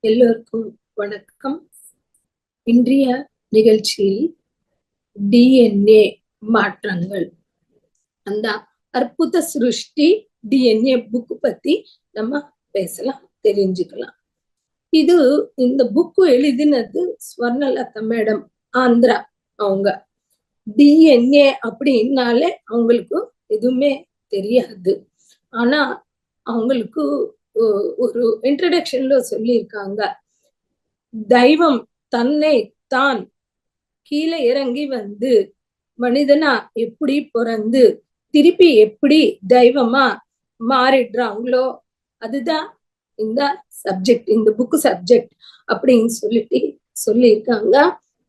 எல்லோருக்கும் வணக்கம். இன்றைய நிகழ்ச்சியில் டிஎன்ஏ மாற்றங்கள். அந்த அற்புத சிருஷ்டி டிஎன்ஏ புக் பத்தி நம்ம பேசலாம் தெரிஞ்சுக்கலாம். இது இந்த புக்கு எழுதினது ஸ்வர்ணலதா மேடம் ஆந்திரா. அவங்க டிஎன்ஏ அப்படின்னாலே அவங்களுக்கு எதுவுமே தெரியாது. ஆனா அவங்களுக்கு ஒ- ஒரு இன்ட்ரடக்ஷன்ல சொல்லியிருக்காங்க. தெய்வம் தன்னை தான் கீழே இறங்கி வந்து மனிதனா எப்படி பிறந்து திருப்பி எப்படி தெய்வமா மாறிடுறாங்களோ அதுதான் இந்த சப்ஜெக்ட் இந்த புக்கு சப்ஜெக்ட் அப்படின்னு சொல்லிட்டு சொல்லியிருக்காங்க.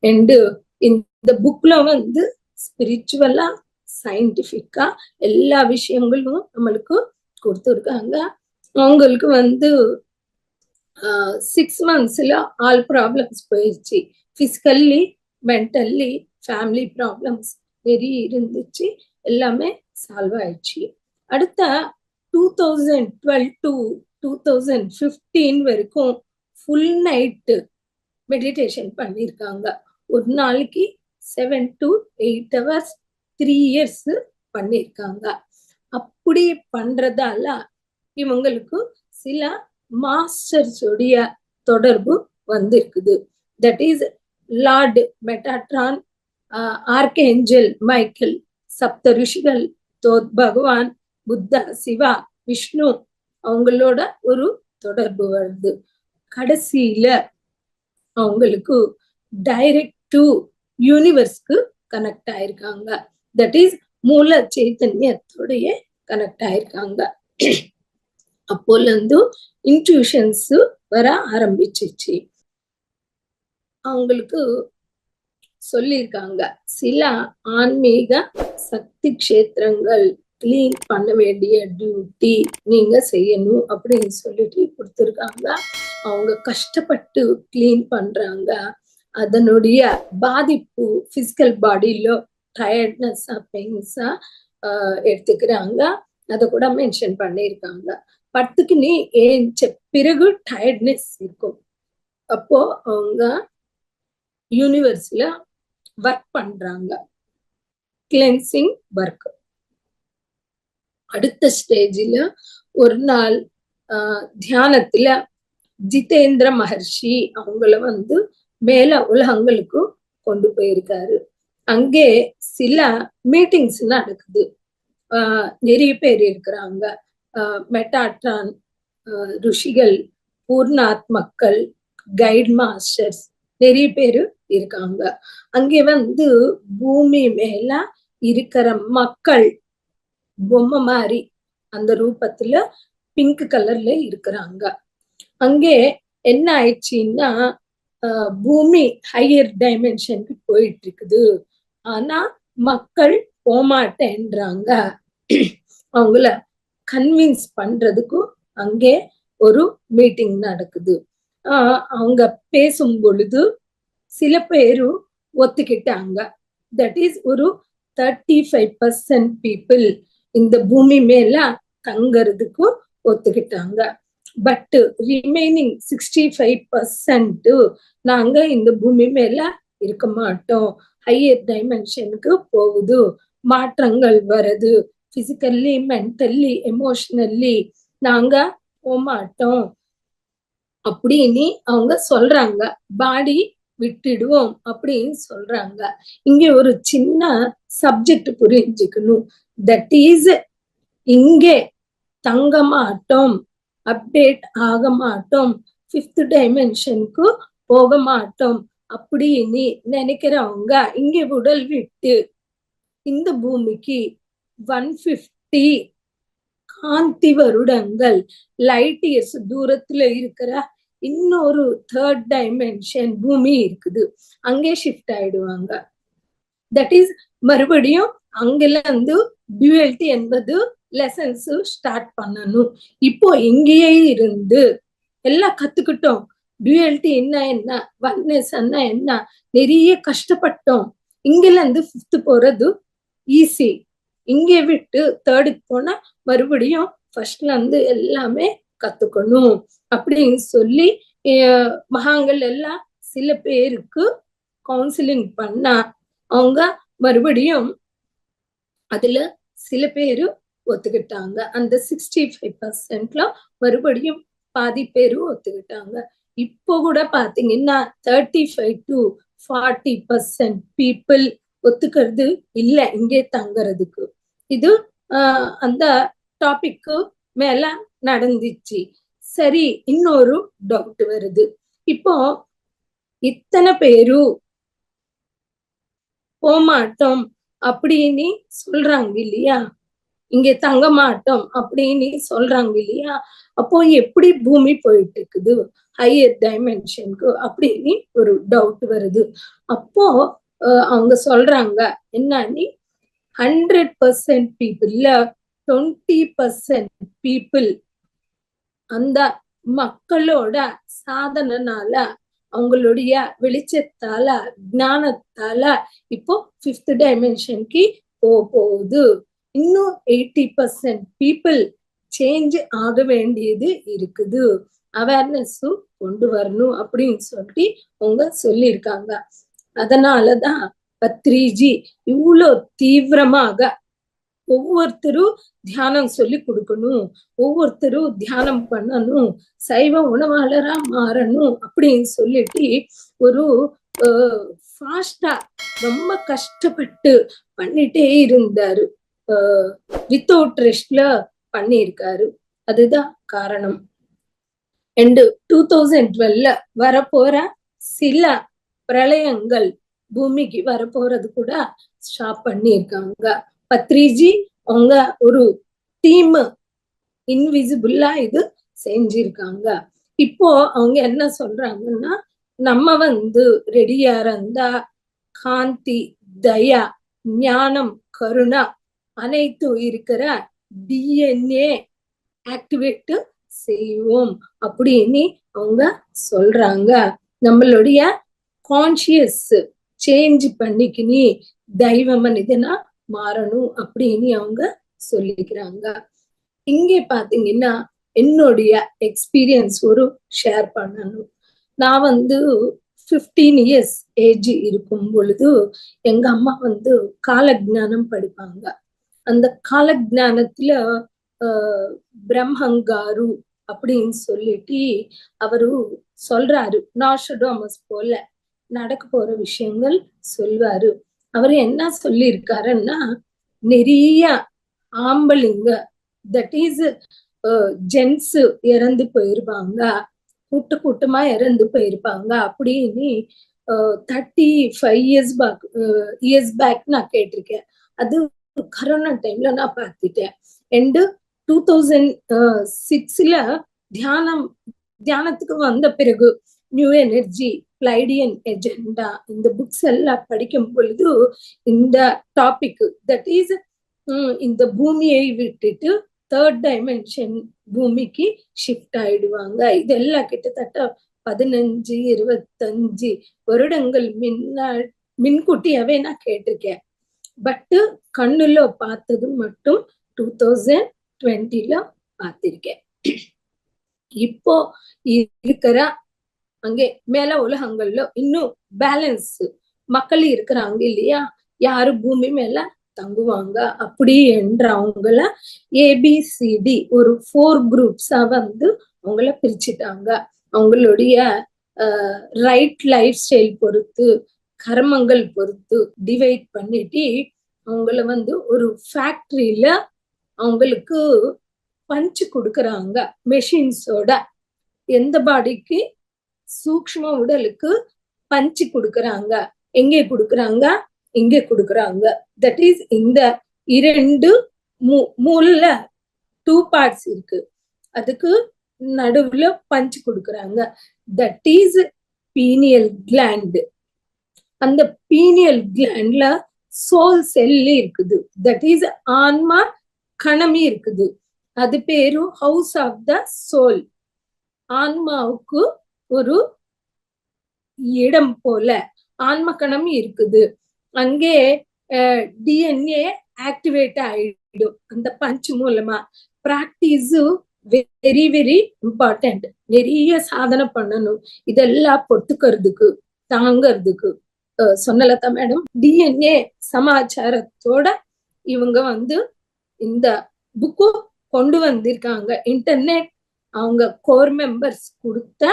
அண்டு இந்த புக்ல வந்து ஸ்பிரிச்சுவலா சயின்டிபிக்கா எல்லா விஷயங்களும் நம்மளுக்கு கொடுத்துருக்காங்க. அவங்களுக்கு வந்து சிக்ஸ் மந்த்ஸ்ல ஆல் ப்ராப்ளம்ஸ் போயிடுச்சு பிசிக்கல்லி மென்டல்லி ஃபேமிலி ப்ராப்ளம்ஸ் நிறைய இருந்துச்சு. எல்லாமே சால்வ் ஆயிடுச்சு. அடுத்த two thousand twelve to two thousand fifteen வரைக்கும் ஃபுல் நைட்டு மெடிடேஷன் பண்ணியிருக்காங்க ஒரு நாளைக்கு seven to eight hours three years பண்ணியிருக்காங்க அப்படி பண்றதால இவங்களுக்கு சில மாஸ்டர்ஸுடைய தொடர்பு வந்திருக்குது. That is lord Metatron archangel Michael சப்த ரிஷிகள் தோத் பகவான் புத்தா சிவா விஷ்ணு அவங்களோட ஒரு தொடர்பு வருது. கடைசியில அவங்களுக்கு டைரக்ட் டு யூனிவர்ஸ்க்கு கனெக்ட் ஆயிருக்காங்க. தட் இஸ் மூல சைத்தன்யத்தோடைய கனெக்ட் ஆயிருக்காங்க. அப்போல இருந்து இன்ட்யூஷன்ஸ் வர ஆரம்பிச்சிச்சு. அவங்களுக்கு சொல்லியிருக்காங்க சில ஆன்மீக சக்தி கஷேத்திரங்கள் கிளீன் பண்ண வேண்டிய டியூட்டி நீங்க செய்யணும் அப்படின்னு சொல்லிட்டு கொடுத்துருக்காங்க. அவங்க கஷ்டப்பட்டு கிளீன் பண்றாங்க. அதனுடைய பாதிப்பு பிசிக்கல் பாடியில டயர்ட்னஸ் பெயின்ஸா எடுத்துக்கிறாங்க. அதை கூட மென்ஷன் பண்ணியிருக்காங்க. பத்துக்கு நீ ஏஞ்ச பிறகு டயர்ட்னஸ் இருக்கும். அப்போ அவங்க யூனிவர்ஸ்ல ஒர்க் பண்றாங்க. கிளென்சிங் ஒர்க் அடுத்த ஸ்டேஜில் ஒரு நாள் ஆஹ், தியானத்துல ஜிதேந்திர மகர்ஷி அவங்கள வந்து மேல உலகங்களுக்கு கொண்டு போயிருக்காரு. அங்கே சில மீட்டிங்ஸ் நடக்குது. நிறைய பேர் இருக்கிறாங்க. மெட்டாட்ரான் ருஷிகள் பூர்ணாத் மக்கள் கைட் மாஸ்டர்ஸ் நிறைய பேர் இருக்காங்க. அங்கே வந்து பூமி மேல இருக்கிற மக்கள் பொம்மை மாதிரி அந்த ரூபத்துல பிங்க் கலர்ல இருக்கிறாங்க. அங்கே என்ன ஆயிடுச்சுன்னா பூமி ஹையர் டைமென்ஷனுக்கு போயிட்டு இருக்குது. ஆனா மக்கள் போமாட்டேன்றாங்க. அவங்கள கன்வின்ஸ் பண்றதுக்கும் அங்கே ஒரு மீட்டிங் நடக்குது. ஆஹ் அவங்க பேசும் பொழுது சில பேரும் ஒத்துக்கிட்டாங்க. தட் இஸ் ஒரு தேர்ட்டி ஃபைவ் பர்சன்ட் பீப்புள் இந்த பூமி மேல தங்கறதுக்கு ஒத்துக்கிட்டாங்க. But remaining sixty five percent நாங்க இந்த பூமி மேல இருக்க மாட்டோம். ஹையர் டைமென்ஷனுக்கு போகுது. மாற்றங்கள் வருது. பிசிக்கல்லி மென்டல்லி எமோஷனல்லி நாங்க போக மாட்டோம். அப்படின்னு அவங்க சொல்றாங்க. பாடி விட்டுடுவோம் அப்படின்னு சொல்றாங்க. இங்க ஒரு சின்ன சப்ஜெக்ட் புரிஞ்சுக்கணும். தட் இஸ் இங்கே தங்க மாட்டோம். அப்டேட் ஆக மாட்டோம். ஃபிஃப்த் டைமென்ஷனுக்கு போக மாட்டோம். அப்படின்னு நினைக்கிறவங்க இங்க உடல் விட்டு இந்த பூமிக்கு ஒன் பிப்டி காந்தி வருடங்கள். லைட் இயர்ஸ் தூரத்துல இருக்கிற இன்னொரு தேர்ட் டைமென்ஷன் பூமி இருக்குது. அங்கே ஷிஃப்ட் ஆயிடுவாங்க. தட் இஸ் மறுபடியும் அங்கெல்ல இருந்து டியூஎல்டி என்பது லெசன்ஸ் ஸ்டார்ட் பண்ணணும். இப்போ இங்கேயே இருந்து எல்லாம் கத்துக்கிட்டோம். டியூஎல்டி என்ன என்ன ஒன்னஸ் என்ன என்ன? நிறைய கஷ்டப்பட்டோம். இங்கிலேருந்து இருந்து ஃபிஃப்த் போறது ஈஸி இங்கே விட்டு தேர்டுக்கு போனா மறுபடியும் ஃபர்ஸ்ட்ல இருந்து எல்லாமே கத்துக்கணும் அப்படின்னு சொல்லி மகாங்கள் எல்லாம் சில பேருக்கு கவுன்சிலிங் பண்ணா அவங்க மறுபடியும் அதுல சில பேரு ஒத்துக்கிட்டாங்க. அந்த சிக்ஸ்டி ஃபைவ் பர்சன்ட்ல மறுபடியும் பாதி பேரும் ஒத்துக்கிட்டாங்க. இப்போ கூட பாத்தீங்கன்னா thirty five to forty percent people ஒத்துக்கிறது இல்ல இங்கே தங்கறதுக்கு. இது அந்த டாபிக்கு மேல நடந்துச்சு. சரி இன்னொரு டவுட் வருது. இப்போ இத்தனை பேரு போமாட்டோம் அப்படின்னு சொல்றாங்க இல்லையா? இங்க தங்க மாட்டோம் அப்படின்னு சொல்றாங்க இல்லையா? அப்போ எப்படி பூமி போயிட்டு இருக்குது ஹையர் டைமென்ஷனுக்கு அப்படின்னு ஒரு டவுட் வருது. அப்போ அவங்க சொல்றாங்க என்னன்னு? ஹண்ட்ரட் பர்சன்ட் பீப்புள்ல டுவெண்ட்டி பர்சன்ட் பீப்புள் அந்த மக்களோட சாதனைனால அவங்களுடைய வெளிச்சத்தால ஞானத்தால இப்போ ஃபிஃப்த் டைமென்ஷனுக்கு போக போகுது. இன்னும் எயிட்டி பர்சன்ட் பீப்புள் சேஞ்ச் ஆக வேண்டியது இருக்குது. அவேர்னஸும் கொண்டு வரணும் அப்படின்னு சொல்லி அவங்க சொல்லியிருக்காங்க. அதனாலதான் பத்ரிஜி இவ்வளோ தீவிரமாக ஒவ்வொருத்தரும் தியானம் சொல்லி கொடுக்கணும் ஒவ்வொருத்தரும் தியானம் பண்ணணும் சைவ உணவாளரா மாறணும் அப்படின்னு சொல்லிட்டு ஒரு ஃபாஸ்டா ரொம்ப கஷ்டப்பட்டு பண்ணிட்டே இருந்தாரு. வித்தவுட் ரெஸ்ட்ல பண்ணியிருக்காரு. அதுதான் காரணம். அண்டு டூ தௌசண்ட் டுவெல்ல வரப்போற சில பிரளயங்கள் பூமிக்கு வரப்போறது கூட ஸ்டாப் பண்ணியிருக்காங்க. பத்ரிஜி அவங்க ஒரு டீம் இன்விசிபிளா இது செஞ்சிருக்காங்க. இப்போ அவங்க என்ன சொல்றாங்கன்னா நம்ம வந்து ரெடியா இருந்தா காந்தி தயா ஞானம் கருணா அனைத்தும் இருக்கிற டிஎன்ஏ ஆக்டிவேட் செய்வோம் அப்படின்னு அவங்க சொல்றாங்க. நம்மளுடைய கான்சியஸ் சேஞ்ச் பண்ணிக்கினி தெய்வ மனிதனா மாறணும் அப்படின்னு அவங்க சொல்லிக்கிறாங்க. இங்கே பாத்தீங்கன்னா என்னுடைய எக்ஸ்பீரியன்ஸ் ஒரு ஷேர் பண்ணணும். நான் வந்து ஃபிஃப்டீன் இயர்ஸ் ஏஜ் இருக்கும் பொழுது எங்க அம்மா வந்து காலஜானம் படிப்பாங்க. அந்த காலஜானத்துல ஆஹ் பிரம்மங்காரு அப்படின்னு சொல்லிட்டு அவரு சொல்றாரு. நாஷடோமஸ் போல நடக்க போற விஷயங்கள் சொல்வாரு. அவர் என்ன சொல்லியிருக்காருன்னா நிறைய ஆம்பளைங்க தட் இஸ் ஜென்ஸ் இறந்து போயிருப்பாங்க. கூட்டு கூட்டமா இறந்து போயிருப்பாங்க அப்படின்னு thirty five years back years back நான் கேட்டிருக்கேன். அது கரோனா டைம்ல நான் பார்த்துட்டேன் அண்ட் டூ தௌசண்ட் சிக்ஸ்ல தியானம் தியானத்துக்கு வந்த பிறகு நியூ எனர்ஜி பிளைடியன் எஜெண்டா இந்த புக்ஸ் எல்லாம் படிக்கும் பொழுது இந்த டாபிக் தட் இஸ் இந்த பூமியை விட்டுட்டு தேர்ட் டைமென்ஷன் பூமிக்கு ஷிஃப்ட் ஆயிடுவாங்க இதெல்லாம் கிட்டத்தட்ட பதினஞ்சு இருபத்தஞ்சு வருடங்கள் முன்னா முன்கூட்டியாவே நான் கேட்டிருக்கேன் பட்டு கண்ணுல பார்த்தது மட்டும் டூ தௌசண்ட் டுவெண்ட்டில பார்த்திருக்கேன். இப்போ இருக்கிற அங்கே மேல உலகங்கள்ல இன்னும் பேலன்ஸ் மக்கள் இருக்கிறாங்க இல்லையா? யாரு பூமி மேல தங்குவாங்க? அப்படி என்றவங்கள ஏபிசிடி ஒரு ஃபோர் குரூப்ஸா வந்து அவங்கள பிரிச்சுட்டாங்க. அவங்களுடைய ரைட் லைஃப் ஸ்டைல் பொறுத்து கர்மங்கள் பொறுத்து டிவைட் பண்ணிட்டு அவங்கள வந்து ஒரு ஃபேக்டரியில அவங்களுக்கு பஞ்சு கொடுக்கறாங்க. மெஷின்ஸோட எந்த பாடிக்கு? சூக்ஷ்ம உடலுக்கு பஞ்சு கொடுக்கறாங்க. எங்கே கொடுக்கறாங்க? இங்கே கொடுக்கறாங்க. தட் இஸ் இந்த இரண்டு மூ மூல டூ பார்ட்ஸ் இருக்கு. அதுக்கு நடுவுல பஞ்சு கொடுக்கறாங்க. தட் இஸ் பீனியல் கிளாண்ட் அந்த பீனியல் கிளாண்ட்ல சோல் செல்லி இருக்குது. தட் இஸ் ஆன்மா கணமி இருக்குது. அது பேரு ஹவுஸ் ஆஃப் த சோல் ஆன்மாவுக்கு ஒரு இடம் போல ஆன்ம கணமி இருக்குது. அங்கே டிஎன்ஏ ஆக்டிவேட் ஆயிடும். அந்த பஞ்ச் மூலமா. பிராக்டிஸ் வெரி வெரி இம்பார்ட்டன்ட் நிறைய சாதனை பண்ணணும். இதெல்லாம் பொத்துக்கிறதுக்கு தாங்கிறதுக்கு. சொன்னலதா மேடம் டிஎன்ஏ சமாச்சாரத்தோட இவங்க வந்து இந்த புக்கு கொண்டு வந்திருக்காங்க. இன்டர்நெட் அவங்க கோர் மெம்பர்ஸ் கொடுத்த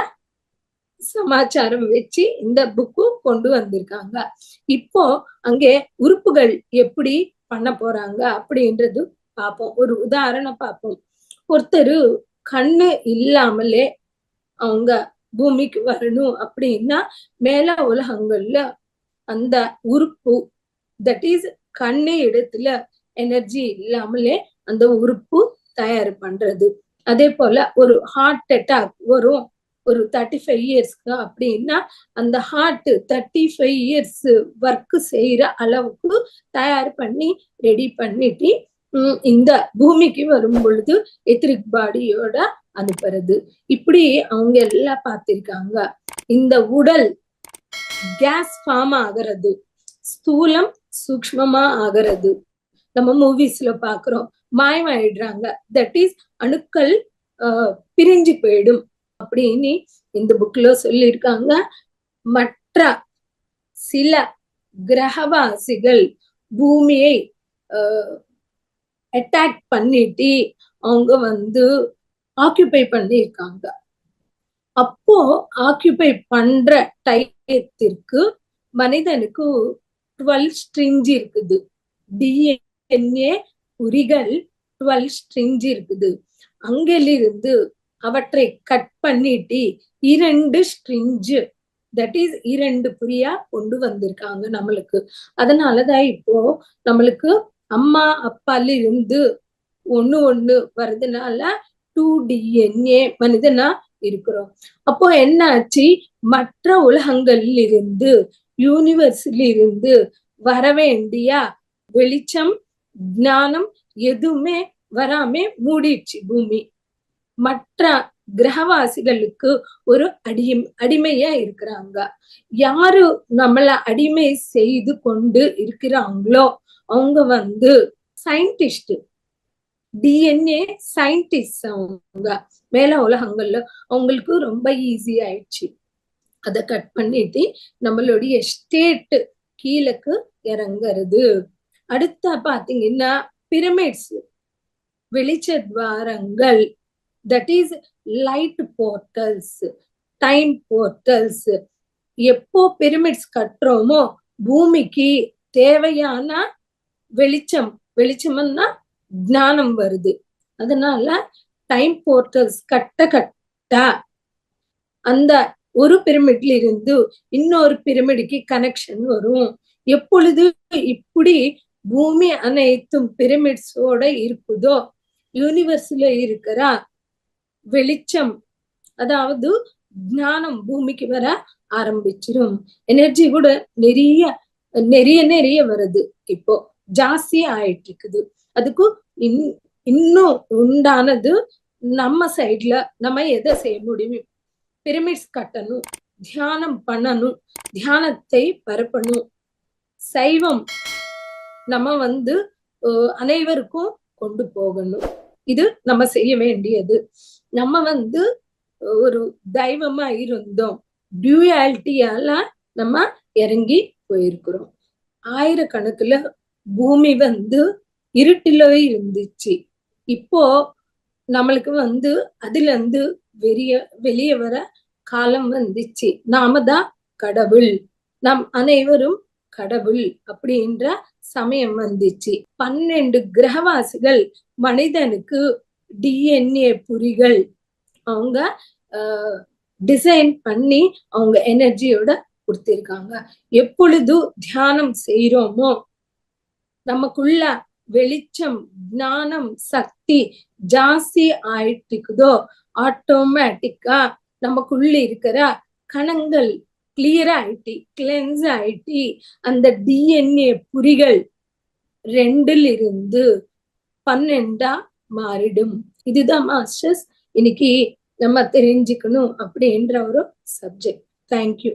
சமாச்சாரம் வச்சு இந்த புக்கு கொண்டு வந்திருக்காங்க. இப்போ அங்கே உறுப்புகள் எப்படி பண்ண போறாங்க அப்படின்றது பார்ப்போம் ஒரு உதாரணம் பார்ப்போம் ஒருத்தர் கண்ணு இல்லாமலே அவங்க பூமிக்கு வரணும் அப்படின்னா மேல உலகங்கள்ல அந்த உறுப்பு தட் இஸ் கண்ணு இடத்துல எனர்ஜி இல்லாமலே அந்த உறுப்பு தயார் பண்றது. அதே போல ஒரு ஹார்ட் அட்டாக் வரும். ஒரு தேர்ட்டி ஃபைவ் இயர்ஸ்க்கு அப்படின்னா அந்த heart thirty five years work செய்யற அளவுக்கு தயார் பண்ணி ரெடி பண்ணிட்டு இந்த பூமிக்கு வரும் பொழுது எத்திரிக் பாடியோட அனுப்புறது. இப்படி அவங்க எல்லாம் பார்த்திருக்காங்க. இந்த உடல் கேஸ் ஃபார்ம் ஆகிறது. ஸ்தூலம் சூக்மமா ஆகிறது. நம்ம மூவிஸ்ல பாக்குறோம். மாயமாயிடுறாங்க. தட் இஸ் அணுக்கள் பிரிஞ்சு போயிடும் அப்படின்னு இந்த புக்ல சொல்லியிருக்காங்க. மற்ற சில கிரகவாசிகள் பூமியை அட்டாக் பண்ணிட்டு அவங்க வந்து ஆக்கியூபை பண்ணியிருக்காங்க. அப்போ ஆக்கியூபை பண்ற டயத்திற்கு மனிதனுக்கு டுவெல் ஸ்ட்ரிஞ்ச் இருக்குது. டிஎன்ஏ உரிகள் டுவெல் ஸ்ட்ரிஞ்ச் இருக்குது. அங்கிலிருந்து அவற்றை கட் பண்ணிட்டு இரண்டு ஸ்ட்ரிஞ்ச் தட் இஸ் இரண்டு புரியா கொண்டு வந்திருக்காங்க நம்மளுக்கு. அதனாலதான் இப்போ நம்மளுக்கு அம்மா அப்பால இருந்து ஒண்ணு ஒண்ணு வர்றதுனால டூ டிஎன்ஏ மனிதனா இருக்கிறோம். அப்போ என்ன ஆச்சு மற்ற உலகங்கள்ல இருந்து யூனிவர்ஸ்ல இருந்து வர வேண்டிய வெளிச்சம் ஞானம் எதுவுமே வராம மூடிடுச்சு பூமி. மற்ற கிரகவாசிகளுக்கு ஒரு அடி அடிமையா இருக்கிறாங்க. யாரு நம்மள அடிமை செய்து கொண்டு இருக்கிறாங்களோ அவங்க வந்து சயின்டிஸ்ட் டிஎன்ஏ சயின்டிஸ்ட் அவங்க மேல உலகங்கள்ல அவங்களுக்கு ரொம்ப ஈஸி ஆயிடுச்சு. அதை கட் பண்ணிட்டு நம்மளுடைய ஸ்டேட் கீழக்கு இறங்குறது. அடுத்தா பாத்தீங்கன்னா பிரமிட்ஸ் வெளிச்ச துவாரங்கள் that is light portals time portals எப்போ பிரமிட்ஸ் கட்டுறோமோ பூமிக்கு தேவையான வெளிச்சம் வெளிச்சம்னா ஞானம் வருது. அதனால டைம் போர்ட்டல்ஸ் கட்ட கட்ட அந்த ஒரு பிரமிட்ல இருந்து இன்னொரு பிரமிடுக்கு கனெக்ஷன் வரும். எப்பொழுது இப்படி பூமி அனைத்தும் பிரமிட்ஸோட இருக்குதோ யூனிவர்ஸ்ல இருக்கிற வெளிச்சம் அதாவது ஞானம் பூமிக்கு வர ஆரம்பிச்சிடும் எனர்ஜி கூட நிறைய நிறைய நிறைய வருது. இப்போ ஜாஸ்தி ஆயிட்டு இருக்குது அதுக்கு இன் இன்னும் உண்டானது நம்ம சைட்ல நம்ம எதை செய்ய முடியும்? பிரமிட்ஸ் கட்டணும் தியானம் பண்ணணும் தியானத்தை பரப்பணும். சைவம் நம்ம வந்து அனைவருக்கும் கொண்டு போகணும். இது நம்ம செய்ய வேண்டியது. நம்ம வந்து ஒரு தெய்வமா இருந்தோம். டியூயாலிட்டியால நம்ம இறங்கி போயிருக்கிறோம். ஆயிரக்கணக்குல பூமி வந்து இருட்டிலவே இருந்துச்சு. இப்போ நம்மளுக்கு வந்து அதுல இருந்து வெளிய வெளியே வர காலம் வந்துச்சு. நாம தான் கடவுள். நம் அனைவரும் கடவுள் அப்படின்ற சமயம் வந்துச்சு. பன்னெண்டு கிரகவாசிகள் மனிதனுக்கு டிஎன்ஏ புரிகள். அவங்க டிசைன் பண்ணி அவங்க எனர்ஜியோட கொடுத்திருக்காங்க. எப்பொழுது தியானம் செய்யறோமோ நமக்குள்ள வெளிச்சம் ஞானம் சக்தி ஜாஸ்தி ஆயிட்டுக்குதோ ஆட்டோமேட்டிக்கா நமக்குள்ள இருக்கிற கணங்கள் கிளியர் ஆயிட்டி கிளென்ஸ் ஆயிட்டி அந்த டிஎன்ஏ புரிகள் ரெண்டுல இருந்து பன்னெண்டா மாறிடும். இதுதான் மாஸ்டர்ஸ் இன்னைக்கு நம்ம தெரிஞ்சுக்கணும் அப்படின்ற ஒரு சப்ஜெக்ட் தேங்க்யூ